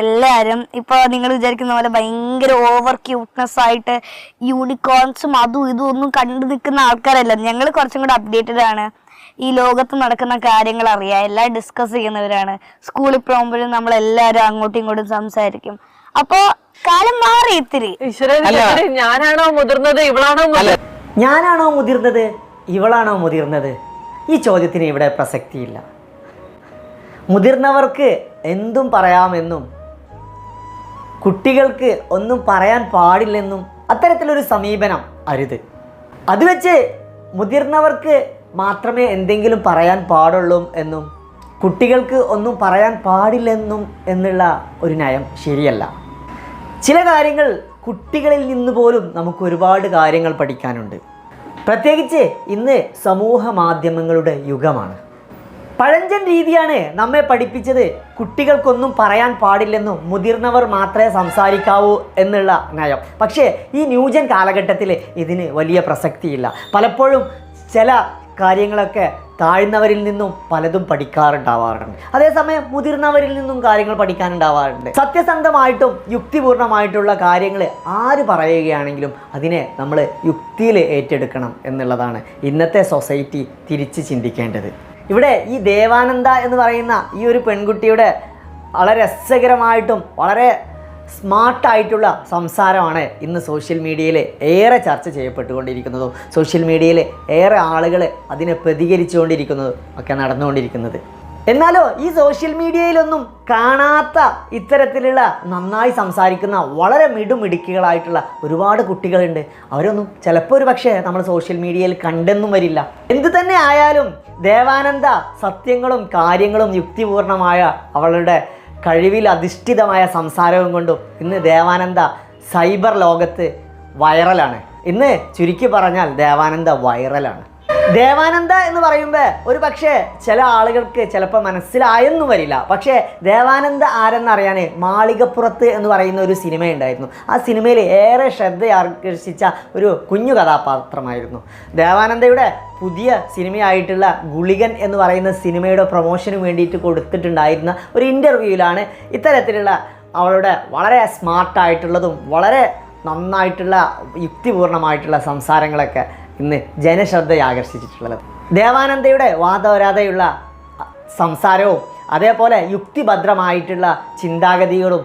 എല്ലാരും ഇപ്പൊ നിങ്ങൾ വിചാരിക്കുന്ന പോലെ ഭയങ്കര ഓവർ ക്യൂട്ട്നെസ് ആയിട്ട് യൂണിക്കോൺസും അതും ഇതും ഒന്നും കണ്ടു നിൽക്കുന്ന ആൾക്കാരല്ല. ഞങ്ങൾ കുറച്ചും കൂടെ അപ്ഡേറ്റഡ് ആണ്. ഈ ലോകത്ത് നടക്കുന്ന കാര്യങ്ങൾ അറിയാം. എല്ലാം ഡിസ്കസ് ചെയ്യുന്നവരാണ്. സ്കൂളിൽ പോകുമ്പോഴും നമ്മൾ എല്ലാവരും അങ്ങോട്ടും ഇങ്ങോട്ടും സംസാരിക്കും. അപ്പോ കാലം മാറി ഇത്തിരി. ഈശ്വരൻ ഞാനാണോ മുതിർന്നത്? ഇവളാണോ ഞാനാണോ മുതിർന്നത്? ഇവളാണോ മുതിർന്നത്? ഈ ചോദ്യത്തിന് ഇവിടെ പ്രസക്തിയില്ല. മുതിർന്നവർക്ക് എന്തും പറയാമെന്നും കുട്ടികൾക്ക് ഒന്നും പറയാൻ പാടില്ലെന്നും അത്തരത്തിലൊരു സമീപനം അരുത്. അത് വെച്ച് മുതിർന്നവർക്ക് മാത്രമേ എന്തെങ്കിലും പറയാൻ പാടുള്ളൂ എന്നും കുട്ടികൾക്ക് ഒന്നും പറയാൻ പാടില്ലെന്നും എന്നുള്ള ഒരു നയം ശരിയല്ല. ചില കാര്യങ്ങൾ കുട്ടികളിൽ നിന്ന് പോലും നമുക്ക് ഒരുപാട് കാര്യങ്ങൾ പഠിക്കാനുണ്ട്. പ്രത്യേകിച്ച് ഇന്ന് സമൂഹ മാധ്യമങ്ങളുടെ യുഗമാണ്. പഴഞ്ചൻ രീതിയാണ് നമ്മെ പഠിപ്പിച്ചത്. കുട്ടികൾക്കൊന്നും പറയാൻ പാടില്ലെന്നും മുതിർന്നവർ മാത്രമേ സംസാരിക്കാവൂ എന്നുള്ള നയം. പക്ഷേ ഈ ന്യൂജൻ കാലഘട്ടത്തിൽ ഇതിന് വലിയ പ്രസക്തിയില്ല. പലപ്പോഴും ചില കാര്യങ്ങളൊക്കെ താഴ്ന്നവരിൽ നിന്നും പലതും പഠിക്കാറുണ്ടാവാറുണ്ട്. അതേസമയം മുതിർന്നവരിൽ നിന്നും കാര്യങ്ങൾ പഠിക്കാനുണ്ടാവാറുണ്ട്. സത്യസന്ധമായിട്ടും യുക്തിപൂർണമായിട്ടുള്ള കാര്യങ്ങൾ ആര് പറയുകയാണെങ്കിലും അതിനെ നമ്മൾ യുക്തിയിൽ ഏറ്റെടുക്കണം എന്നുള്ളതാണ് ഇന്നത്തെ സൊസൈറ്റി തിരിച്ച് ചിന്തിക്കേണ്ടത്. ഇവിടെ ഈ ദേവാനന്ദ എന്ന് പറയുന്ന ഈ ഒരു പെൺകുട്ടിയുടെ വളരെ രസകരമായിട്ടും വളരെ സ്മാർട്ടായിട്ടുള്ള സംസാരമാണ് ഇന്ന് സോഷ്യൽ മീഡിയയിൽ ഏറെ ചർച്ച ചെയ്യപ്പെട്ടുകൊണ്ടിരിക്കുന്നതും. സോഷ്യൽ മീഡിയയിൽ ഏറെ ആളുകൾ അതിനെ പ്രതികരിച്ചുകൊണ്ടിരിക്കുന്നതും ഒക്കെ നടന്നുകൊണ്ടിരിക്കുന്നത്. എന്നാലോ ഈ സോഷ്യൽ മീഡിയയിലൊന്നും കാണാത്ത ഇത്തരത്തിലുള്ള നന്നായി സംസാരിക്കുന്ന വളരെ മിടുമിടുക്കികളായിട്ടുള്ള ഒരുപാട് കുട്ടികളുണ്ട്. അവരൊന്നും ചിലപ്പോൾ ഒരു പക്ഷേ നമ്മൾ സോഷ്യൽ മീഡിയയിൽ കണ്ടെന്നും വരില്ല. എന്തു തന്നെ ആയാലും ദേവാനന്ദ സത്യങ്ങളും കാര്യങ്ങളും യുക്തിപൂർണമായ അവളുടെ കഴിവിൽ അധിഷ്ഠിതമായ സംസാരവും കൊണ്ടും ഇന്ന് ദേവാനന്ദ സൈബർ ലോകത്ത് വൈറലാണ് ഇന്ന് ചുരുക്കി പറഞ്ഞാൽ ദേവാനന്ദ വൈറലാണ് ദേവാനന്ദ എന്ന് പറയുമ്പോൾ ഒരു പക്ഷേ ചില ആളുകൾക്ക് ചിലപ്പോൾ മനസ്സിലായെന്നും വരില്ല. പക്ഷേ ദേവാനന്ദ ആരെന്നറിയാൻ മാളികപ്പുറത്ത് എന്ന് പറയുന്ന ഒരു സിനിമ ഉണ്ടായിരുന്നു ആ സിനിമയിൽ ഏറെ ശ്രദ്ധ ആകർഷിച്ച ഒരു കുഞ്ഞു കഥാപാത്രമായിരുന്നു. ദേവാനന്ദയുടെ പുതിയ സിനിമയായിട്ടുള്ള ഗുളികൻ എന്ന് പറയുന്ന സിനിമയുടെ പ്രൊമോഷന് വേണ്ടിയിട്ട് കൊടുത്തിട്ടുണ്ടായിരുന്ന ഒരു ഇന്റർവ്യൂവിലാണ് ഇത്തരത്തിലുള്ള അവളുടെ വളരെ സ്മാർട്ടായിട്ടുള്ളതും വളരെ നന്നായിട്ടുള്ള യുക്തിപൂർണമായിട്ടുള്ള സംസാരങ്ങളൊക്കെ ഇന്ന് ജനശ്രദ്ധ ആകർഷിച്ചിട്ടുള്ളത് ദേവാനന്ദയുടെ വാദവരാതെയുള്ള സംസാരവും അതേപോലെ യുക്തിഭദ്രമായിട്ടുള്ള ചിന്താഗതികളും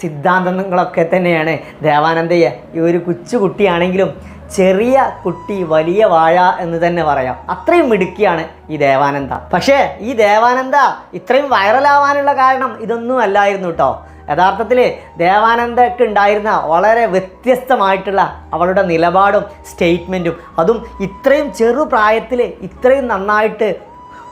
സിദ്ധാന്തങ്ങളൊക്കെ തന്നെയാണ് ദേവാനന്ദയെ ഈ ഒരു കൊച്ചുകുട്ടിയാണെങ്കിലും ചെറിയ കുട്ടി വലിയ വാഴ എന്ന് തന്നെ പറയാം. അത്രയും മിടുക്കിയാണ് ഈ ദേവാനന്ദ. പക്ഷേ ഈ ദേവാനന്ദ ഇത്രയും വൈറലാവാനുള്ള കാരണം ഇതൊന്നും അല്ലായിരുന്നു കേട്ടോ യഥാർത്ഥത്തിൽ ദേവാനന്ദക്ക് ഉണ്ടായിരുന്ന വളരെ വ്യത്യസ്തമായിട്ടുള്ള അവളുടെ നിലപാടും സ്റ്റേറ്റ്മെന്റും അതും ഇത്രയും ചെറുപ്രായത്തിൽ ഇത്രയും നന്നായിട്ട്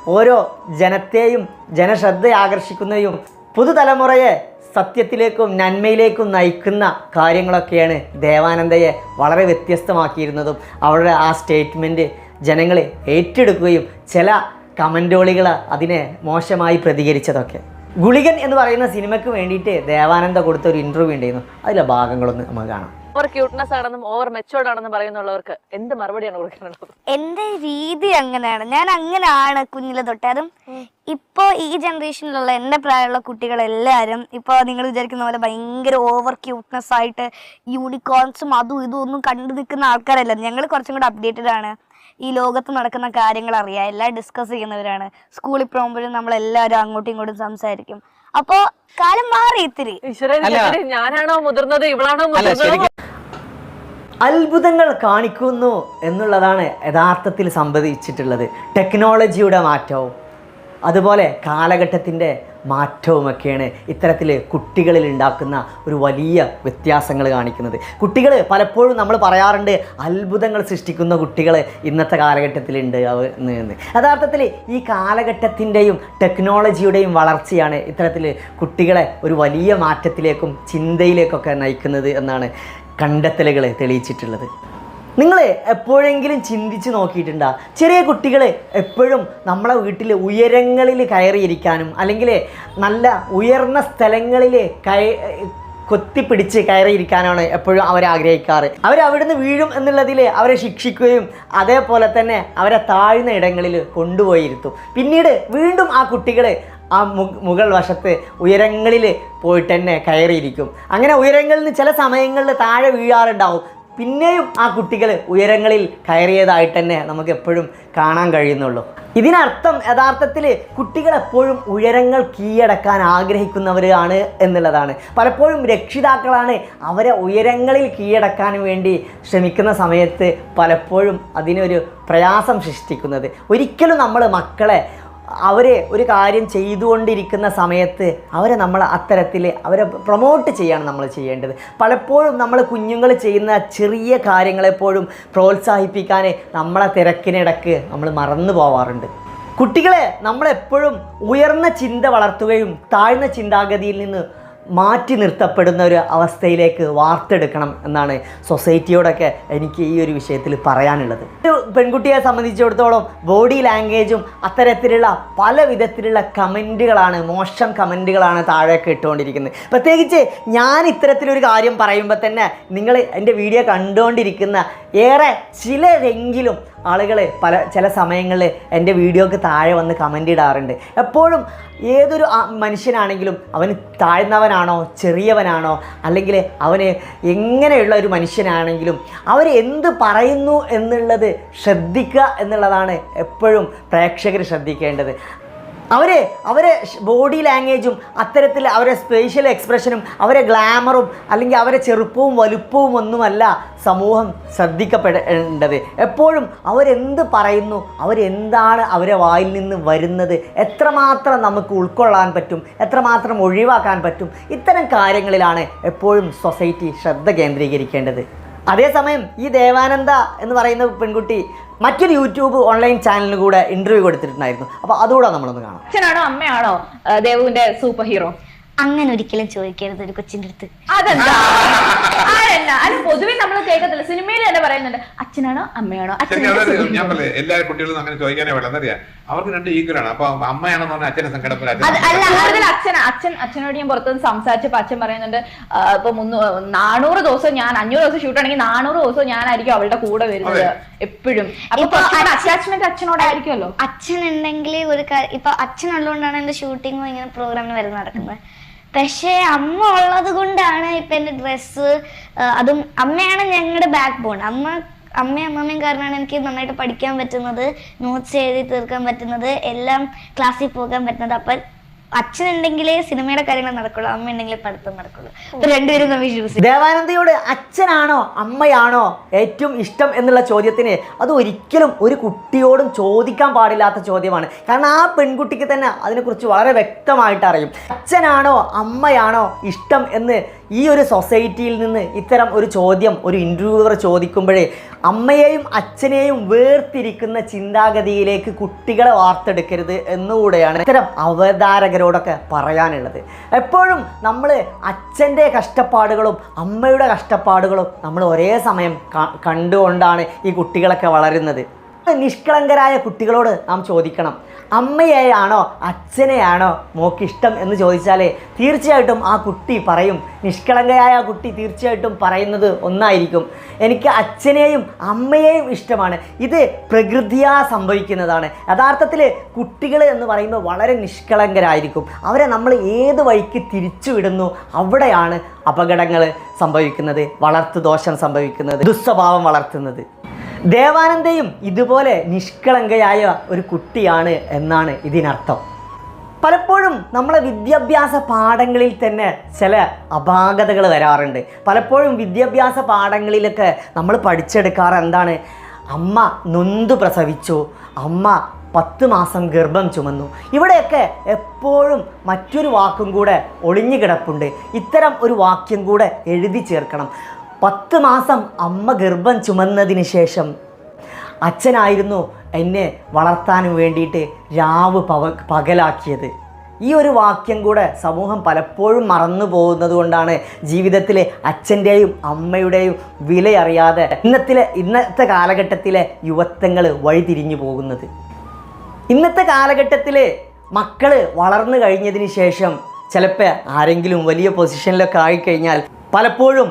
ഓരോ ജനത്തെയും ജനശ്രദ്ധ ആകർഷിക്കുന്നതും പുതുതലമുറയെ സത്യത്തിലേക്കും നന്മയിലേക്കും നയിക്കുന്ന കാര്യങ്ങളൊക്കെയാണ് ദേവാനന്ദയെ വളരെ വ്യത്യസ്തമാക്കിയിരുന്നതും. അവരുടെ ആ സ്റ്റേറ്റ്മെന്റ് ജനങ്ങളെ ഏറ്റെടുക്കുകയും ചില കമന്റോളികൾ അതിനെ മോശമായി പ്രതികരിച്ചതൊക്കെ. ഗുളികൻ എന്ന് പറയുന്ന സിനിമയ്ക്ക് വേണ്ടിയിട്ട് ദേവാനന്ദ കൊടുത്ത ഒരു ഇന്റർവ്യൂ ഉണ്ടായിരുന്നു. അതിലെ ഭാഗങ്ങളൊന്ന് നമുക്ക് കാണാം. ഓവർ ക്യൂട്ട്നെസ് ആണെന്നും ഓവർ മെച്ചോർഡ് ആണെന്നും പറയുന്നുള്ളവർക്ക് എന്ത് മറുപടിയാണ് കൊടുക്കാനുള്ളത്? എന്റെ രീതി അങ്ങനെയാണ്. ഞാൻ അങ്ങനെയാണ് കുഞ്ഞിലെ തൊട്ടേ. അതും ഇപ്പോ ഈ ജനറേഷനിലുള്ള എന്റെ പ്രായമുള്ള കുട്ടികളെല്ലാരും ഇപ്പൊ നിങ്ങൾ വിചാരിക്കുന്ന പോലെ ഭയങ്കര ഓവർ ക്യൂട്ട്നെസ് ആയിട്ട് യൂണിക്കോൺസും അതും ഇതും ഒന്നും കണ്ടു നിൽക്കുന്ന ആൾക്കാരല്ല. ഞങ്ങൾ കുറച്ചും കൂടെ അപ്ഡേറ്റഡ് ആണ്. ഈ ലോകത്ത് നടക്കുന്ന കാര്യങ്ങൾ അറിയാം. എല്ലാം ഡിസ്കസ് ചെയ്യുന്നവരാണ്. സ്കൂളിൽ പോകുമ്പോഴും നമ്മൾ എല്ലാവരും അങ്ങോട്ടും ഇങ്ങോട്ടും സംസാരിക്കും. അപ്പോ കാലം മാറി ഇത്തിരി. ഞാനാണോ മുതിർന്നത്? ഇവളാണോ അത്ഭുതങ്ങൾ കാണിക്കുന്നു എന്നുള്ളതാണ് യഥാർത്ഥത്തിൽ സംഭവിച്ചിട്ടുള്ളത്. ടെക്നോളജിയുടെ മാറ്റവും അതുപോലെ കാലഘട്ടത്തിന്റെ മാറ്റവുമൊക്കെയാണ് ഇത്തരത്തിൽ കുട്ടികളിൽ ഉണ്ടാക്കുന്ന ഒരു വലിയ വ്യത്യാസങ്ങൾ കാണിക്കുന്നത്. കുട്ടികൾ പലപ്പോഴും നമ്മൾ പറയാറുണ്ട് അത്ഭുതങ്ങൾ സൃഷ്ടിക്കുന്ന കുട്ടികൾ ഇന്നത്തെ കാലഘട്ടത്തിലുണ്ട് അവ എന്ന്. യഥാർത്ഥത്തിൽ ഈ കാലഘട്ടത്തിന്റെയും ടെക്നോളജിയുടെയും വളർച്ചയാണ് ഇത്തരത്തിൽ കുട്ടികളെ ഒരു വലിയ മാറ്റത്തിലേക്കും ചിന്തയിലേക്കൊക്കെ നയിക്കുന്നത് എന്നാണ് കണ്ടെത്തലുകൾ തെളിയിച്ചിട്ടുള്ളത്. നിങ്ങൾ എപ്പോഴെങ്കിലും ചിന്തിച്ച് നോക്കിയിട്ടുണ്ടോ? ചെറിയ കുട്ടികൾ എപ്പോഴും നമ്മളെ വീട്ടിൽ ഉയരങ്ങളിൽ കയറിയിരിക്കാനും അല്ലെങ്കിൽ നല്ല ഉയർന്ന സ്ഥലങ്ങളിൽ കയ കൊത്തിപ്പിടിച്ച് കയറിയിരിക്കാനാണ് എപ്പോഴും അവർ ആഗ്രഹിക്കാറ്. അവർ അവിടുന്ന് വീഴും എന്നുള്ളതിൽ അവരെ ശിക്ഷിക്കുകയും അതേപോലെ തന്നെ അവരെ താഴ്ന്ന ഇടങ്ങളിൽ കൊണ്ടുപോയിരുത്തും പിന്നീട് വീണ്ടും ആ കുട്ടികൾ ആ മുകൾ വശത്ത് ഉയരങ്ങളിൽ പോയിട്ട് തന്നെ കയറിയിരിക്കും. അങ്ങനെ ഉയരങ്ങളിൽ നിന്ന് ചില സമയങ്ങളിൽ താഴെ വീഴാറുണ്ടാവും. പിന്നെയും ആ കുട്ടികൾ ഉയരങ്ങളിൽ കയറിയതായിട്ട് തന്നെ നമുക്ക് എപ്പോഴും കാണാൻ കഴിയുന്നുള്ളൂ. ഇതിനർത്ഥം യഥാർത്ഥത്തിൽ കുട്ടികൾ എപ്പോഴും ഉയരങ്ങൾ കീഴടക്കാൻ ആഗ്രഹിക്കുന്നവരാണ് എന്നുള്ളതാണ്. പലപ്പോഴും രക്ഷിതാക്കളാണ് അവരെ ഉയരങ്ങളിൽ കീഴടക്കാൻ വേണ്ടി ശ്രമിക്കുന്ന സമയത്ത് പലപ്പോഴും അതിനൊരു പ്രയാസം സൃഷ്ടിക്കുന്നത്. ഒരിക്കലും നമ്മൾ മക്കളെ അവരെ ഒരു കാര്യം ചെയ്തുകൊണ്ടിരിക്കുന്ന സമയത്ത് അവരെ നമ്മൾ അത്തരത്തിൽ അവരെ പ്രൊമോട്ട് ചെയ്യാണ് നമ്മൾ ചെയ്യേണ്ടത്. പലപ്പോഴും നമ്മൾ കുഞ്ഞുങ്ങൾ ചെയ്യുന്ന ചെറിയ കാര്യങ്ങളെപ്പോഴും പ്രോത്സാഹിപ്പിക്കാൻ നമ്മളെ തിരക്കിനിടക്ക് നമ്മൾ മറന്നു പോവാറുണ്ട്. കുട്ടികളെ നമ്മളെപ്പോഴും ഉയർന്ന ചിന്ത വളർത്തുകയും താഴ്ന്ന ചിന്താഗതിയിൽ നിന്ന് മാറ്റി നിർത്തപ്പെടുന്ന ഒരു അവസ്ഥയിലേക്ക് വാർത്തെടുക്കണം എന്നാണ് സൊസൈറ്റിയോടൊക്കെ എനിക്ക് ഈ ഒരു വിഷയത്തിൽ പറയാനുള്ളത്. ഒരു പെൺകുട്ടിയെ സംബന്ധിച്ചിടത്തോളം ബോഡി ലാംഗ്വേജും അത്തരത്തിലുള്ള പല വിധത്തിലുള്ള കമന്റുകളാണ് മോശം കമന്റുകളാണ് താഴേക്ക് ഇട്ടുകൊണ്ടിരിക്കുന്നത്. പ്രത്യേകിച്ച് ഞാൻ ഇത്തരത്തിലൊരു കാര്യം പറയുമ്പോൾ തന്നെ നിങ്ങൾ എന്റെ വീഡിയോ കണ്ടുകൊണ്ടിരിക്കുന്ന ഏറെ ചിലരെങ്കിലും ആളുകൾ പല ചില സമയങ്ങളിൽ എന്റെ വീഡിയോക്ക് താഴെ വന്ന് കമന്റ് ഇടാറുണ്ട്. എപ്പോഴും ഏതൊരു മനുഷ്യനാണെങ്കിലും അവന് താഴ്ന്നവനാണോ ചെറിയവനാണോ അല്ലെങ്കിൽ അവന് എങ്ങനെയുള്ള ഒരു മനുഷ്യനാണെങ്കിലും അവർ എന്ത് പറയുന്നു എന്നുള്ളത് ശ്രദ്ധിക്കുക എന്നുള്ളതാണ് എപ്പോഴും പ്രേക്ഷകർ ശ്രദ്ധിക്കേണ്ടത്. അവരെ അവരെ ബോഡി ലാംഗ്വേജും അത്തരത്തിൽ അവരെ സ്പേഷ്യൽ എക്സ്പ്രഷനും അവരെ ഗ്ലാമറും അല്ലെങ്കിൽ അവരെ ചെറുപ്പവും വലുപ്പവും ഒന്നുമല്ല സമൂഹം ശ്രദ്ധിക്കപ്പെടേണ്ടത്. എപ്പോഴും അവരെന്ത് പറയുന്നു അവരെന്താണ് അവരെ വായിൽ നിന്ന് വരുന്നത് എത്രമാത്രം നമുക്ക് ഉൾക്കൊള്ളാൻ പറ്റും എത്രമാത്രം ഒഴിവാക്കാൻ പറ്റും ഇത്തരം കാര്യങ്ങളിലാണ് എപ്പോഴും സൊസൈറ്റി ശ്രദ്ധ കേന്ദ്രീകരിക്കേണ്ടത്. അതേസമയം ഈ ദേവാനന്ദ എന്ന് പറയുന്ന പെൺകുട്ടി മറ്റൊരു യൂട്യൂബ് ഓൺലൈൻ ചാനലിന് കൂടെ ഇന്റർവ്യൂ കൊടുത്തിട്ടുണ്ടായിരുന്നു. അപ്പോൾ അതുകൂടെ നമ്മളൊന്ന് കാണാം. അച്ഛനാണോ അമ്മയാണോ ദേവുവിന്റെ സൂപ്പർ ഹീറോ അങ്ങനെ ഒരിക്കലും ചോദിക്കരുത് ഒരു കൊച്ചിന്റെ അടുത്ത്. അതെന്താ? ആരെന്നാ അല്ല പൊതുവെ നമ്മൾ കേൾക്കത്തില്ല. സിനിമയിൽ തന്നെ പറയുന്നുണ്ട് അച്ഛനാണോ അമ്മയാണോ? അച്ഛനാണോ ഞാൻ hero? എല്ലാ കുട്ടികളും അങ്ങനെ ചോദിക്കാനേ വേണം എന്നറിയാം അവർക്ക് രണ്ട് ഈക്വലാണ് അപ്പൊ അമ്മയാണെന്ന് പറഞ്ഞാൽ അച്ഛനെ സങ്കടപ്പെടാൻ അത് അല്ല കൂടുതൽ അച്ഛൻ അച്ഛൻ അച്ഛനോട് ഞാൻ പുറത്തുനിന്ന് സംസാരിച്ചപ്പോ അച്ഛൻ പറയുന്നുണ്ട് ഇപ്പൊ നാനൂറ് ദിവസം ഞാൻ അഞ്ഞൂറ് ദിവസം ഷൂട്ട് ആണെങ്കിൽ നാനൂറ് ദിവസം ഞാനായിരിക്കും അവളുടെ കൂടെ വരുന്നത് എപ്പോഴും. അപ്പൊ അറ്റാച്ച്മെന്റ് അച്ഛനോടായിരിക്കുമല്ലോ അച്ഛൻ ഉണ്ടെങ്കിൽ ഒരു ഇപ്പൊ അച്ഛൻ ഉള്ളതുകൊണ്ടാണ് എന്റെ ഷൂട്ടിങ്ങും ഇങ്ങനെ പ്രോഗ്രാമിന് വരുന്ന നടക്കുന്നത്. പക്ഷേ അമ്മ ഉള്ളത് കൊണ്ടാണ് ഇപ്പൊ എന്റെ ഡ്രസ്സ് അതും അമ്മയാണ് ഞങ്ങളുടെ ബാക്ക് ബോൺ അമ്മ അമ്മയും അമ്മമ്മയും കാരണമാണ് എനിക്ക് നന്നായിട്ട് പഠിക്കാൻ പറ്റുന്നത് നോട്ട്സ് എഴുതി തീർക്കാൻ പറ്റുന്നത് എല്ലാം ക്ലാസ്സിൽ പോകാൻ പറ്റുന്നത്. അപ്പൊ അച്ഛനുണ്ടെങ്കിലേ സിനിമയുടെ കാര്യങ്ങൾ നടക്കുള്ളൂ അമ്മ ഉണ്ടെങ്കിലേ പഠിത്തം നടക്കുള്ളൂ. രണ്ടുപേരും തമ്മിൽ ചൂസ് ദേവാനന്ദയോട് അച്ഛനാണോ അമ്മയാണോ ഏറ്റവും ഇഷ്ടം എന്നുള്ള ചോദ്യത്തിന് അത് ഒരിക്കലും ഒരു കുട്ടിയോടും ചോദിക്കാൻ പാടില്ലാത്ത ചോദ്യമാണ്. കാരണം ആ പെൺകുട്ടിക്ക് തന്നെ അതിനെക്കുറിച്ച് വളരെ വ്യക്തമായിട്ട് അറിയും. അച്ഛനാണോ അമ്മയാണോ ഇഷ്ടം എന്ന് ഈ ഒരു സൊസൈറ്റിയിൽ നിന്ന് ഇത്തരം ഒരു ചോദ്യം ഒരു ഇന്റർവ്യൂവർ ചോദിക്കുമ്പോഴേ അമ്മയെയും അച്ഛനെയും വേർതിരിക്കുന്ന ചിന്താഗതിയിലേക്ക് കുട്ടികളെ വാർത്തെടുക്കരുത് എന്നുകൂടെയാണ് ഇത്തരം അവതാരകരോടൊക്കെ പറയാനുള്ളത്. എപ്പോഴും നമ്മൾ അച്ഛന്റെ കഷ്ടപ്പാടുകളും അമ്മയുടെ കഷ്ടപ്പാടുകളും നമ്മൾ ഒരേ സമയം കണ്ടുകൊണ്ടാണ് ഈ കുട്ടികളൊക്കെ വളരുന്നത്. നിഷ്കളങ്കരായ കുട്ടികളോട് നാം ചോദിക്കണം. അമ്മയെയാണോ അച്ഛനെയാണോ മോക്കിഷ്ടം എന്ന് ചോദിച്ചാൽ തീർച്ചയായിട്ടും ആ കുട്ടി പറയും. നിഷ്കളങ്കയായ ആ കുട്ടി തീർച്ചയായിട്ടും പറയുന്നത് ഒന്നായിരിക്കും. എനിക്ക് അച്ഛനെയും അമ്മയെയും ഇഷ്ടമാണ്. ഇത് പ്രകൃതിയാ സംഭവിക്കുന്നതാണ്. യഥാർത്ഥത്തിൽ കുട്ടികൾ എന്ന് പറയുമ്പോൾ വളരെ നിഷ്കളങ്കരായിരിക്കും. അവരെ നമ്മൾ ഏത് വഴിക്ക് തിരിച്ചുവിടുന്നു അവിടെയാണ് അപകടങ്ങൾ സംഭവിക്കുന്നത് വളർത്തു ദോഷം സംഭവിക്കുന്നത് ദുസ്വഭാവം വളർത്തുന്നത്. ദേവാനന്ദയും ഇതുപോലെ നിഷ്കളങ്കയായ ഒരു കുട്ടിയാണ് എന്നാണ് ഇതിനർത്ഥം. പലപ്പോഴും നമ്മളെ വിദ്യാഭ്യാസ പാഠങ്ങളിൽ തന്നെ ചില അപാകതകൾ വരാറുണ്ട്. പലപ്പോഴും വിദ്യാഭ്യാസ പാഠങ്ങളിലൊക്കെ നമ്മൾ പഠിച്ചെടുക്കാറ് എന്താണ്? അമ്മ നൊന്തു പ്രസവിച്ചു അമ്മ പത്ത് മാസം ഗർഭം ചുമന്നു. ഇവിടെയൊക്കെ എപ്പോഴും മറ്റൊരു വാക്കും കൂടെ ഒളിഞ്ഞു കിടപ്പുണ്ട്. ഇത്തരം ഒരു വാക്യം കൂടെ എഴുതി ചേർക്കണം. പത്ത് മാസം അമ്മ ഗർഭം ചുമന്നതിന് ശേഷം അച്ഛനായിരുന്നു എന്നെ വളർത്താനും വേണ്ടിയിട്ട് രാവ് പവ പകലാക്കിയത്. ഈ ഒരു വാക്യം കൂടെ സമൂഹം പലപ്പോഴും മറന്നു പോകുന്നത് കൊണ്ടാണ് ജീവിതത്തിലെ അച്ഛന്റെയും അമ്മയുടെയും വിലയറിയാതെ ഇന്നത്തിലെ ഇന്നത്തെ കാലഘട്ടത്തിലെ യുവത്വങ്ങൾ വഴിതിരിഞ്ഞു പോകുന്നത്. ഇന്നത്തെ കാലഘട്ടത്തിൽ മക്കൾ വളർന്നു കഴിഞ്ഞതിന് ശേഷം ചിലപ്പോൾ ആരെങ്കിലും വലിയ പൊസിഷനിലൊക്കെ ആയിക്കഴിഞ്ഞാൽ പലപ്പോഴും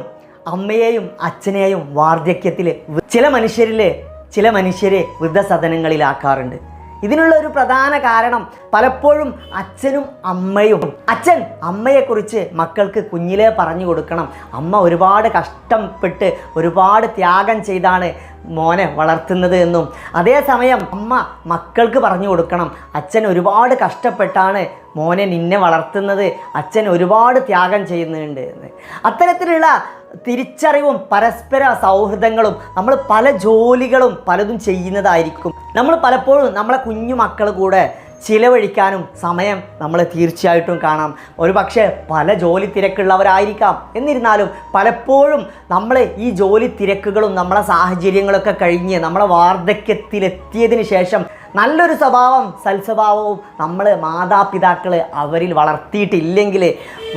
അമ്മയെയും അച്ഛനെയും വാർദ്ധക്യത്തിൽ ചില മനുഷ്യരിൽ ചില മനുഷ്യരെ വൃദ്ധസദനങ്ങളിലാക്കാറുണ്ട്. ഇതിനുള്ള ഒരു പ്രധാന കാരണം പലപ്പോഴും അച്ഛനും അമ്മയും അച്ഛൻ അമ്മയെക്കുറിച്ച് മക്കൾക്ക് കുഞ്ഞിലേ പറഞ്ഞു കൊടുക്കണം. അമ്മ ഒരുപാട് കഷ്ടപ്പെട്ട് ഒരുപാട് ത്യാഗം ചെയ്താണ് മോനെ വളർത്തുന്നത് എന്നും. അതേസമയം അമ്മ മക്കൾക്ക് പറഞ്ഞു കൊടുക്കണം. അച്ഛൻ ഒരുപാട് കഷ്ടപ്പെട്ടാണ് മോനെ നിന്നെ വളർത്തുന്നത്. അച്ഛൻ ഒരുപാട് ത്യാഗം ചെയ്യുന്നുണ്ട് എന്ന്. അത്തരത്തിലുള്ള തിരിച്ചറിവും പരസ്പര സൗഹൃദങ്ങളും നമ്മൾ പല ജോലികളും പലതും ചെയ്യുന്നതായിരിക്കും. നമ്മൾ പലപ്പോഴും നമ്മളെ കുഞ്ഞു മക്കൾ കൂടെ ചിലവഴിക്കാനും സമയം നമ്മൾ തീർച്ചയായിട്ടും കാണാം. ഒരു പക്ഷേ പല ജോലി തിരക്കുള്ളവരായിരിക്കാം. എന്നിരുന്നാലും പലപ്പോഴും നമ്മൾ ഈ ജോലി തിരക്കുകളും നമ്മളെ സാഹചര്യങ്ങളൊക്കെ കഴിഞ്ഞ് നമ്മളെ വാർദ്ധക്യത്തിലെത്തിയതിന് ശേഷം നല്ലൊരു സ്വഭാവം സൽസ്വഭാവവും നമ്മൾ മാതാപിതാക്കൾ അവരിൽ വളർത്തിയിട്ടില്ലെങ്കിൽ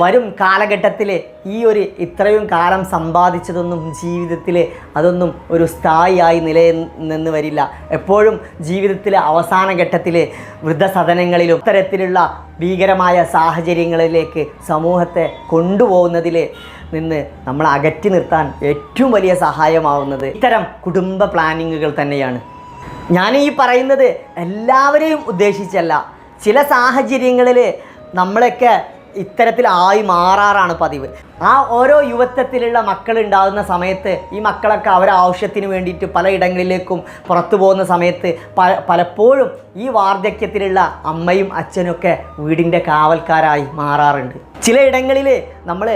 വരും കാലഘട്ടത്തിൽ ഈ ഒരു ഇത്രയും കാലം സമ്പാദിച്ചതൊന്നും ജീവിതത്തിൽ അതൊന്നും ഒരു സ്ഥായിയായി നിലനിന്ന് വരില്ല. എപ്പോഴും ജീവിതത്തിലെ അവസാന ഘട്ടത്തിൽ വൃദ്ധസദനങ്ങളിലും ഇത്തരത്തിലുള്ള ഭീകരമായ സാഹചര്യങ്ങളിലേക്ക് സമൂഹത്തെ കൊണ്ടുപോകുന്നതിൽ നിന്ന് നമ്മൾ അകറ്റി നിർത്താൻ ഏറ്റവും വലിയ സഹായമാവുന്നത് ഇത്തരം കുടുംബ പ്ലാനിങ്ങുകൾ തന്നെയാണ്. ഞാൻ ഈ പറയുന്നത് എല്ലാവരെയും ഉദ്ദേശിച്ചല്ല. ചില സാഹചര്യങ്ങളിൽ നമ്മളൊക്കെ ഇത്തരത്തിൽ ആയി മാറാറാണ് പതിവ്. ആ ഓരോ യുവത്വത്തിലുള്ള മക്കൾ ഉണ്ടാകുന്ന സമയത്ത് ഈ മക്കളൊക്കെ അവരെ ആവശ്യത്തിന് വേണ്ടിയിട്ട് പലയിടങ്ങളിലേക്കും പുറത്തു പോകുന്ന സമയത്ത് പലപ്പോഴും ഈ വാർദ്ധക്യത്തിലുള്ള അമ്മയും അച്ഛനൊക്കെ വീടിന്റെ കാവൽക്കാരായി മാറാറുണ്ട്. ചിലയിടങ്ങളിൽ നമ്മൾ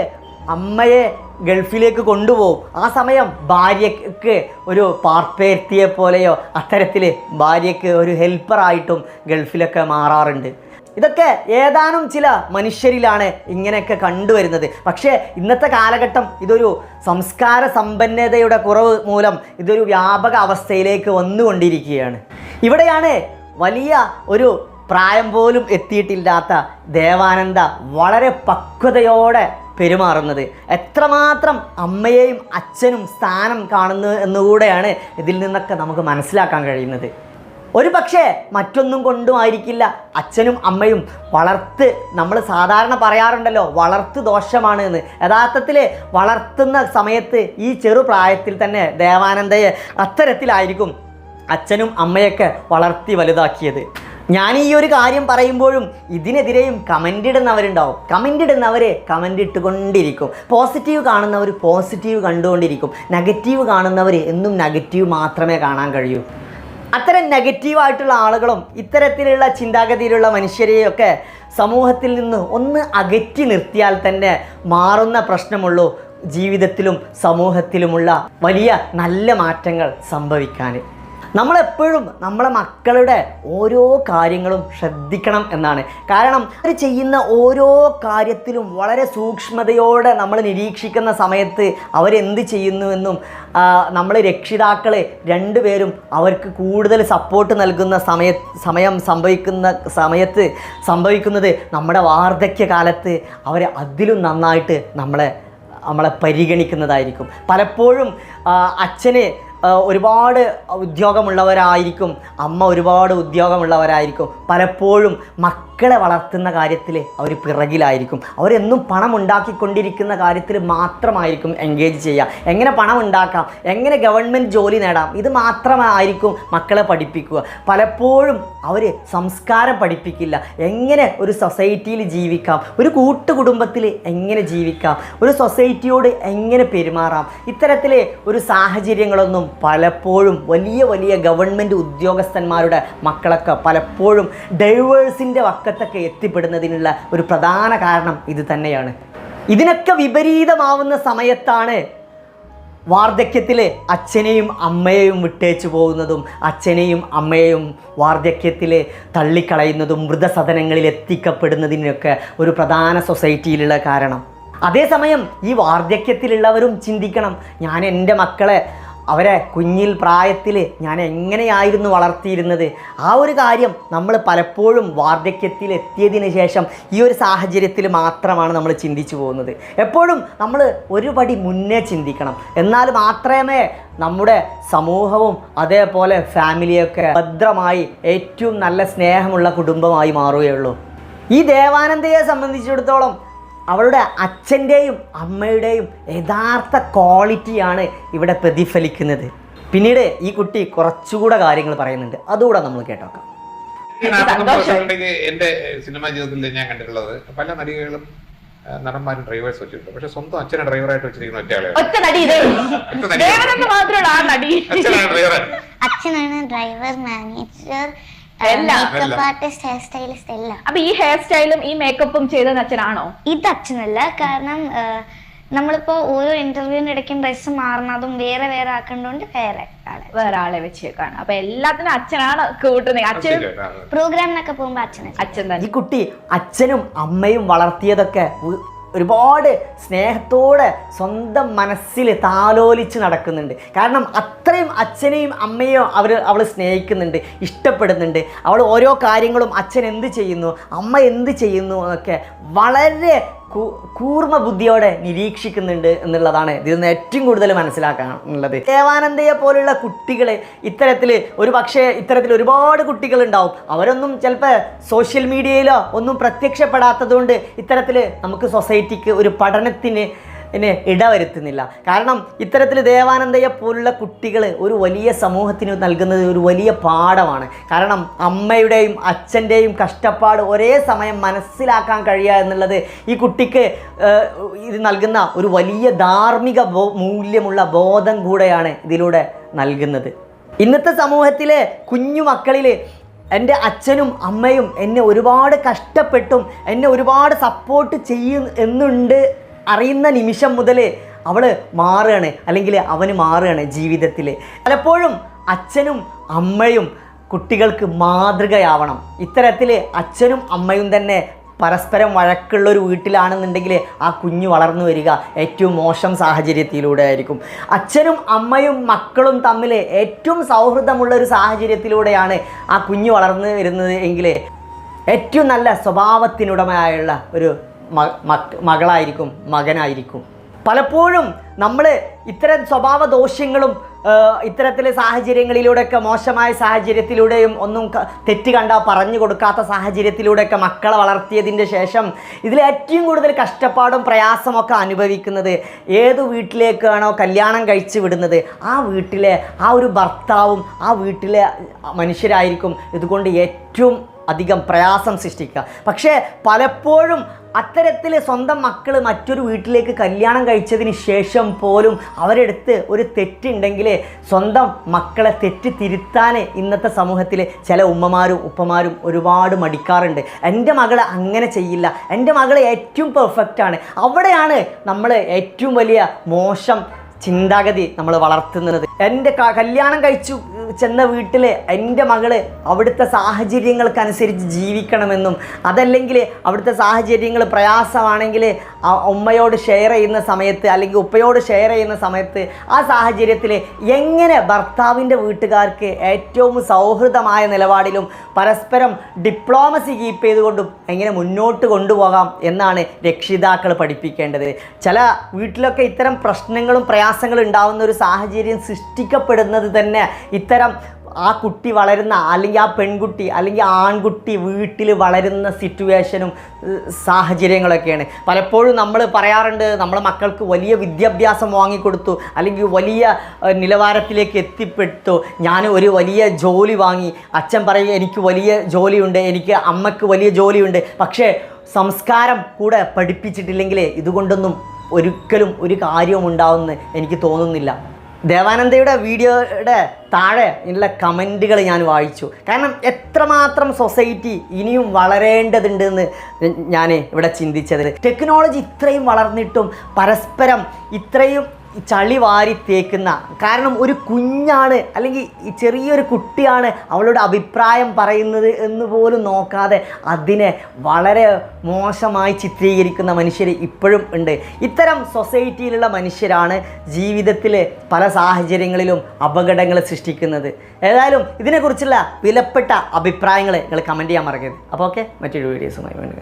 അമ്മയെ ഗൾഫിലേക്ക് കൊണ്ടുപോകും. ആ സമയം ഭാര്യയ്ക്ക് ഒരു പാർപ്പേർത്തിയെ പോലെയോ അത്തരത്തിൽ ഭാര്യയ്ക്ക് ഒരു ഹെൽപ്പറായിട്ടും ഗൾഫിലൊക്കെ മാറാറുണ്ട്. ഇതൊക്കെ ഏതാനും ചില മനുഷ്യരിലാണ് ഇങ്ങനെയൊക്കെ കണ്ടുവരുന്നത്. പക്ഷേ ഇന്നത്തെ കാലഘട്ടം ഇതൊരു സംസ്കാര സമ്പന്നതയുടെ കുറവ് മൂലം ഇതൊരു വ്യാപക അവസ്ഥയിലേക്ക് വന്നുകൊണ്ടിരിക്കുകയാണ്. ഇവിടെയാണ് വലിയ ഒരു പ്രായം പോലും എത്തിയിട്ടില്ലാത്ത ദേവാനന്ദ വളരെ പക്വതയോടെ പെരുമാറുന്നത്. എത്രമാത്രം അമ്മയെയും അച്ഛനും സ്ഥാനം കാണുന്നു എന്നുകൂടെയാണ് ഇതിൽ നിന്നൊക്കെ നമുക്ക് മനസ്സിലാക്കാൻ കഴിയുന്നത്. ഒരു പക്ഷേ മറ്റൊന്നും കൊണ്ടും ആയിരിക്കില്ല അച്ഛനും അമ്മയും വളർത്ത് നമ്മൾ സാധാരണ പറയാറുണ്ടല്ലോ വളർത്ത് ദോഷമാണ് എന്ന്. യഥാർത്ഥത്തിൽ വളർത്തുന്ന സമയത്ത് ഈ ചെറുപ്രായത്തിൽ തന്നെ ദേവാനന്ദയെ അത്തരത്തിലായിരിക്കും അച്ഛനും അമ്മയൊക്കെ വളർത്തി വലുതാക്കിയത്. ഞാൻ ഈ ഒരു കാര്യം പറയുമ്പോഴും ഇതിനെതിരെയും കമന്റ് ഇടുന്നവരുണ്ടാവും. കമന്റ് ഇടുന്നവരെ കമന്റ് ഇട്ടുകൊണ്ടിരിക്കും. പോസിറ്റീവ് കാണുന്നവർ പോസിറ്റീവ് കണ്ടുകൊണ്ടിരിക്കും. നെഗറ്റീവ് കാണുന്നവർ എന്നും നെഗറ്റീവ് മാത്രമേ കാണാൻ കഴിയൂ. അത്തരം നെഗറ്റീവായിട്ടുള്ള ആളുകളും ഇത്തരത്തിലുള്ള ചിന്താഗതിയിലുള്ള മനുഷ്യരെയൊക്കെ സമൂഹത്തിൽ നിന്ന് ഒന്ന് അകറ്റി നിർത്തിയാൽ തന്നെ മാറുന്ന പ്രശ്നമുള്ളൂ ജീവിതത്തിലും സമൂഹത്തിലുമുള്ള വലിയ നല്ല മാറ്റങ്ങൾ സംഭവിക്കാൻ നമ്മളെപ്പോഴും നമ്മളെ മക്കളുടെ ഓരോ കാര്യങ്ങളും ശ്രദ്ധിക്കണം എന്നാണ്. കാരണം അവർ ചെയ്യുന്ന ഓരോ കാര്യത്തിലും വളരെ സൂക്ഷ്മതയോടെ നമ്മൾ നിരീക്ഷിക്കുന്ന സമയത്ത് അവരെന്ത് ചെയ്യുന്നുവെന്നും നമ്മൾ രക്ഷിതാക്കൾ രണ്ടുപേരും അവർക്ക് കൂടുതൽ സപ്പോർട്ട് നൽകുന്ന സമയ സമയം സംഭവിക്കുന്ന സമയത്ത് സംഭവിക്കുന്നത് നമ്മുടെ വാർദ്ധക്യ കാലത്ത് അവർ അതിലും നന്നായിട്ട് നമ്മളെ നമ്മളെ പരിഗണിക്കുന്നതായിരിക്കും. പലപ്പോഴും അച്ഛനെ ഒരുപാട് ഉദ്യോഗമുള്ളവരായിരിക്കും. അമ്മ ഒരുപാട് ഉദ്യോഗമുള്ളവരായിരിക്കും. പലപ്പോഴും മക്കളെ വളർത്തുന്ന കാര്യത്തിൽ അവർ പിറകിലായിരിക്കും. അവരെന്നും പണം ഉണ്ടാക്കിക്കൊണ്ടിരിക്കുന്ന കാര്യത്തിൽ മാത്രമായിരിക്കും എൻഗേജ് ചെയ്യുക. എങ്ങനെ പണം ഉണ്ടാക്കാം എങ്ങനെ ഗവൺമെന്റ് ജോലി നേടാം? ഇത് മാത്രമായിരിക്കും മക്കളെ പഠിപ്പിക്കുക. പലപ്പോഴും അവർ സംസ്കാരം പഠിപ്പിക്കില്ല. എങ്ങനെ ഒരു സൊസൈറ്റിയിൽ ജീവിക്കാം? ഒരു കൂട്ടുകുടുംബത്തിൽ എങ്ങനെ ജീവിക്കാം? ഒരു സൊസൈറ്റിയോട് എങ്ങനെ പെരുമാറാം? ഇത്തരത്തിലെ ഒരു സാഹചര്യങ്ങളൊന്നും പലപ്പോഴും വലിയ വലിയ ഗവൺമെന്റ് ഉദ്യോഗസ്ഥന്മാരുടെ മക്കളൊക്കെ പലപ്പോഴും ഡൈവേഴ്സിന്റെ വക്കത്തൊക്കെ എത്തിപ്പെടുന്നതിനുള്ള ഒരു പ്രധാന കാരണം ഇത് തന്നെയാണ്. ഇതിനൊക്കെ വിപരീതമാവുന്ന സമയത്താണ് വാർദ്ധക്യത്തിൽ അച്ഛനെയും അമ്മയെയും വിട്ടേച്ചു പോകുന്നതും അച്ഛനെയും അമ്മയെയും വാർദ്ധക്യത്തിൽ തള്ളിക്കളയുന്നതും മൃതസദനങ്ങളിൽ എത്തിക്കപ്പെടുന്നതിനൊക്കെ ഒരു പ്രധാന സൊസൈറ്റിയിലുള്ള കാരണം. അതേസമയം ഈ വാർദ്ധക്യത്തിലുള്ളവരും ചിന്തിക്കണം ഞാൻ എന്റെ മക്കളെ അവരെ കുഞ്ഞിൽ പ്രായത്തിൽ ഞാൻ എങ്ങനെയായിരുന്നു വളർത്തിയിരുന്നത്? ആ ഒരു കാര്യം നമ്മൾ പലപ്പോഴും വാർദ്ധക്യത്തിൽ എത്തിയതിന് ശേഷം ഈ ഒരു സാഹചര്യത്തിൽ മാത്രമാണ് നമ്മൾ ചിന്തിച്ചു പോകുന്നത്. എപ്പോഴും നമ്മൾ ഒരുപടി മുന്നേ ചിന്തിക്കണം. എന്നാൽ മാത്രമേ നമ്മുടെ സമൂഹവും അതേപോലെ ഫാമിലിയൊക്കെ ഭദ്രമായി ഏറ്റവും നല്ല സ്നേഹമുള്ള കുടുംബമായി മാറുകയുള്ളൂ. ഈ ദേവാനന്ദയെ സംബന്ധിച്ചിടത്തോളം അവളുടെ അച്ഛന്റെയും അമ്മയുടെയും യഥാർത്ഥ ക്വാളിറ്റിയാണ് ഇവിടെ പ്രതിഫലിക്കുന്നത്. പിന്നീട് ഈ കുട്ടി കുറച്ചുകൂടെ കാര്യങ്ങൾ പറയുന്നുണ്ട്. അതുകൂടെ നമ്മൾ കേട്ടോക്കാം. എന്റെ സിനിമാ ജീവിതത്തിൽ ഞാൻ കണ്ടിട്ടുള്ളത് പല നടികളും നടന്മാരും ഡ്രൈവേഴ്സ് വെച്ചിട്ടുണ്ട് പക്ഷെ സ്വന്തം അച്ഛനെ ഡ്രൈവറായിട്ട് വെച്ചിരിക്കുന്ന ഒറ്റയാളെ ഒറ്റ ആളെ ഡ്രൈവർ മാനേജർ അപ്പൊ ഈ ഹെയർ സ്റ്റൈലും ഈ മേക്കപ്പും ചെയ്തത് അച്ഛനാണോ? ഇത് അച്ഛനല്ല. കാരണം നമ്മളിപ്പോ ഓരോ ഇന്റർവ്യൂവിന്റെ ഇടയ്ക്കും ഡ്രസ്സ് മാറുന്നതും വേറെ വേറെ ആക്കേണ്ടതുകൊണ്ട് വേറെ ആളെ വേറെ ആളെ വെച്ചേക്കാണ്. അപ്പൊ എല്ലാത്തിനും അച്ഛനാണ് കൂട്ടുന്നത്. അച്ഛൻ പ്രോഗ്രാമിനൊക്കെ പോകുമ്പോ അച്ഛനെ അച്ഛൻ തന്നെ. ഈ കുട്ടി അച്ഛനും അമ്മയും വളർത്തിയതൊക്കെ ഒരുപാട് സ്നേഹത്തോടെ സ്വന്തം മനസ്സിൽ താലോലിച്ച് നടക്കുന്നുണ്ട്. കാരണം അത്രയും അച്ഛനെയും അമ്മയെയും അവർ അവൾ സ്നേഹിക്കുന്നുണ്ട് ഇഷ്ടപ്പെടുന്നുണ്ട്. അവൾ ഓരോ കാര്യങ്ങളും അച്ഛൻ എന്ത് ചെയ്യുന്നു അമ്മ എന്ത് ചെയ്യുന്നു എന്നൊക്കെ വളരെ കൂർമ്മ ബുദ്ധിയോടെ നിരീക്ഷിക്കുന്നുണ്ട് എന്നുള്ളതാണ് ഇതിൽ നിന്ന് ഏറ്റവും കൂടുതൽ മനസ്സിലാക്കാനുള്ളത്. ദേവാനന്ദയെ പോലുള്ള കുട്ടികൾ ഇത്തരത്തിൽ ഒരു പക്ഷേ ഇത്തരത്തിൽ ഒരുപാട് കുട്ടികളുണ്ടാവും. അവരൊന്നും ചിലപ്പോൾ സോഷ്യൽ മീഡിയയിലോ ഒന്നും പ്രത്യക്ഷപ്പെടാത്തതുകൊണ്ട് ഇത്തരത്തിൽ നമുക്ക് സൊസൈറ്റിക്ക് ഒരു പഠനത്തിന് ന് ഇടവരുത്തുന്നില്ല. കാരണം ഇത്തരത്തിൽ ദേവാനന്ദയെ പോലുള്ള കുട്ടികൾ ഒരു വലിയ സമൂഹത്തിന് നൽകുന്നത് ഒരു വലിയ പാഠമാണ്. കാരണം അമ്മയുടെയും അച്ഛന്റെയും കഷ്ടപ്പാട് ഒരേ സമയം മനസ്സിലാക്കാൻ കഴിയുക എന്നുള്ളത് ഈ കുട്ടിക്ക് ഇത് നൽകുന്ന ഒരു വലിയ ധാർമ്മിക മൂല്യമുള്ള ബോധം കൂടെയാണ് ഇതിലൂടെ നൽകുന്നത്. ഇന്നത്തെ സമൂഹത്തിലെ കുഞ്ഞു മക്കളിൽ എന്റെ അച്ഛനും അമ്മയും എന്നെ ഒരുപാട് കഷ്ടപ്പെട്ടും എന്നെ ഒരുപാട് സപ്പോർട്ട് ചെയ്യും എന്നുണ്ട് അറിയുന്ന നിമിഷം മുതൽ അവൾ മാറുകയാണ് അല്ലെങ്കിൽ അവന് മാറുകയാണ് ജീവിതത്തിൽ പലപ്പോഴും അച്ഛനും അമ്മയും കുട്ടികൾക്ക് മാതൃകയാവണം. ഇത്തരത്തിൽ അച്ഛനും അമ്മയും തന്നെ പരസ്പരം വഴക്കുള്ള ഒരു വീട്ടിലാണെന്നുണ്ടെങ്കിൽ ആ കുഞ്ഞ് വളർന്നു വരിക ഏറ്റവും മോശം സാഹചര്യത്തിലൂടെ ആയിരിക്കും. അച്ഛനും അമ്മയും മക്കളും തമ്മിൽ ഏറ്റവും സൗഹൃദമുള്ള ഒരു സാഹചര്യത്തിലൂടെയാണ് ആ കുഞ്ഞ് വളർന്നു വരുന്നത് എങ്കിൽ ഏറ്റവും നല്ല സ്വഭാവത്തിനുടമയായുള്ള ഒരു മകളായിരിക്കും മകനായിരിക്കും. പലപ്പോഴും നമ്മൾ ഇത്തരം സ്വഭാവ ദോഷ്യങ്ങളും ഇത്തരത്തിലെ സാഹചര്യങ്ങളിലൂടെയൊക്കെ മോശമായ സാഹചര്യത്തിലൂടെയും ഒന്നും തെറ്റ് കണ്ടാൽ പറഞ്ഞു കൊടുക്കാത്ത സാഹചര്യത്തിലൂടെയൊക്കെ മക്കളെ വളർത്തിയതിന്റെ ശേഷം ഇതിൽ ഏറ്റവും കൂടുതൽ കഷ്ടപ്പാടും പ്രയാസമൊക്കെ അനുഭവിക്കുന്നത് ഏത് വീട്ടിലേക്കാണോ കല്യാണം കഴിച്ച് വിടുന്നത് ആ വീട്ടിലെ ആ ഒരു ഭർത്താവും ആ വീട്ടിലെ മനുഷ്യരായിരിക്കും. ഇതുകൊണ്ട് ഏറ്റവും അധികം പ്രയാസം സൃഷ്ടിക്കുക. പക്ഷേ പലപ്പോഴും അത്തരത്തിൽ സ്വന്തം മക്കൾ മറ്റൊരു വീട്ടിലേക്ക് കല്യാണം കഴിച്ചതിന് ശേഷം പോലും അവരെടുത്ത് ഒരു തെറ്റുണ്ടെങ്കിൽ സ്വന്തം മക്കളെ തെറ്റ് തിരുത്താൻ ഇന്നത്തെ സമൂഹത്തിൽ ചില ഉമ്മമാരും ഉപ്പമാരും ഒരുപാട് മടിക്കാറുണ്ട്. എന്റെ മകൾ അങ്ങനെ ചെയ്യില്ല. എന്റെ മകൾ ഏറ്റവും പെർഫെക്റ്റാണ് അവിടെയാണ് നമ്മൾ ഏറ്റവും വലിയ മോശം ചിന്താഗതി നമ്മൾ വളർത്തുന്നത്. എന്റെ കല്യാണം കഴിച്ചു ചെന്ന വീട്ടിൽ എന്റെ മകൾ അവിടുത്തെ സാഹചര്യങ്ങൾക്കനുസരിച്ച് ജീവിക്കണമെന്നും അതല്ലെങ്കിൽ അവിടുത്തെ സാഹചര്യങ്ങൾ പ്രയാസമാണെങ്കിൽ ഉമ്മയോട് ഷെയർ ചെയ്യുന്ന സമയത്ത് അല്ലെങ്കിൽ ഉപ്പയോട് ഷെയർ ചെയ്യുന്ന സമയത്ത് ആ സാഹചര്യത്തിൽ എങ്ങനെ ഭർത്താവിന്റെ വീട്ടുകാർക്ക് ഏറ്റവും സൗഹൃദമായ നിലപാടിലും പരസ്പരം ഡിപ്ലോമസി കീപ്പ് ചെയ്തുകൊണ്ടും എങ്ങനെ മുന്നോട്ട് കൊണ്ടുപോകാം എന്നാണ് രക്ഷിതാക്കൾ പഠിപ്പിക്കേണ്ടത്. ചില വീട്ടിലൊക്കെ ഇത്തരം പ്രശ്നങ്ങളും പ്രയാസങ്ങളും ഉണ്ടാവുന്ന ഒരു സാഹചര്യം സൃഷ്ടിക്കപ്പെടുന്നത് തന്നെ ഇത്തരം ആ കുട്ടി വളരുന്ന അല്ലെങ്കിൽ ആ പെൺകുട്ടി അല്ലെങ്കിൽ ആൺകുട്ടി വീട്ടിൽ വളരുന്ന സിറ്റുവേഷനും സാഹചര്യങ്ങളൊക്കെയാണ്. പലപ്പോഴും നമ്മൾ പറയാറുണ്ട് നമ്മളെ മക്കൾക്ക് വലിയ വിദ്യാഭ്യാസം വാങ്ങിക്കൊടുത്തു അല്ലെങ്കിൽ വലിയ നിലവാരത്തിലേക്ക് എത്തിപ്പെട്ടു. ഞാൻ ഒരു വലിയ ജോലി വാങ്ങി. അച്ഛൻ പറയും എനിക്ക് വലിയ ജോലിയുണ്ട് എനിക്ക് അമ്മയ്ക്ക് വലിയ ജോലിയുണ്ട്. പക്ഷേ സംസ്കാരം കൂടെ പഠിപ്പിച്ചിട്ടില്ലെങ്കിൽ ഇതുകൊണ്ടൊന്നും ഒരിക്കലും ഒരു കാര്യവും ഉണ്ടാവുമെന്ന് എനിക്ക് തോന്നുന്നില്ല. ദേവാനന്ദയുടെ വീഡിയോയുടെ താഴെ ഉള്ള കമന്റുകൾ ഞാൻ വായിച്ചു. കാരണം എത്രമാത്രം സൊസൈറ്റി ഇനിയും വളരേണ്ടതുണ്ടെന്ന് ഞാൻ ഇവിടെ ചിന്തിച്ചത് ടെക്നോളജി ഇത്രയും വളർന്നിട്ടും പരസ്പരം ഇത്രയും ചളി വാരി തേക്കുന്ന. കാരണം ഒരു കുഞ്ഞാണ് അല്ലെങ്കിൽ ചെറിയൊരു കുട്ടിയാണ് അവളുടെ അഭിപ്രായം പറയുന്നത് എന്ന് പോലും നോക്കാതെ അതിനെ വളരെ മോശമായി ചിത്രീകരിക്കുന്ന മനുഷ്യർ ഇപ്പോഴും ഉണ്ട്. ഇത്തരം സൊസൈറ്റിയിലുള്ള മനുഷ്യരാണ് ജീവിതത്തിൽ പല സാഹചര്യങ്ങളിലും അപകടങ്ങൾ സൃഷ്ടിക്കുന്നത്. ഏതായാലും ഇതിനെക്കുറിച്ചുള്ള വിലപ്പെട്ട അഭിപ്രായങ്ങൾ നിങ്ങൾ കമന്റ് ചെയ്യാൻ മറക്കരുത്. അപ്പോൾ ഓക്കെ മറ്റൊരു വീഡിയോസുമായി വേണ്ടി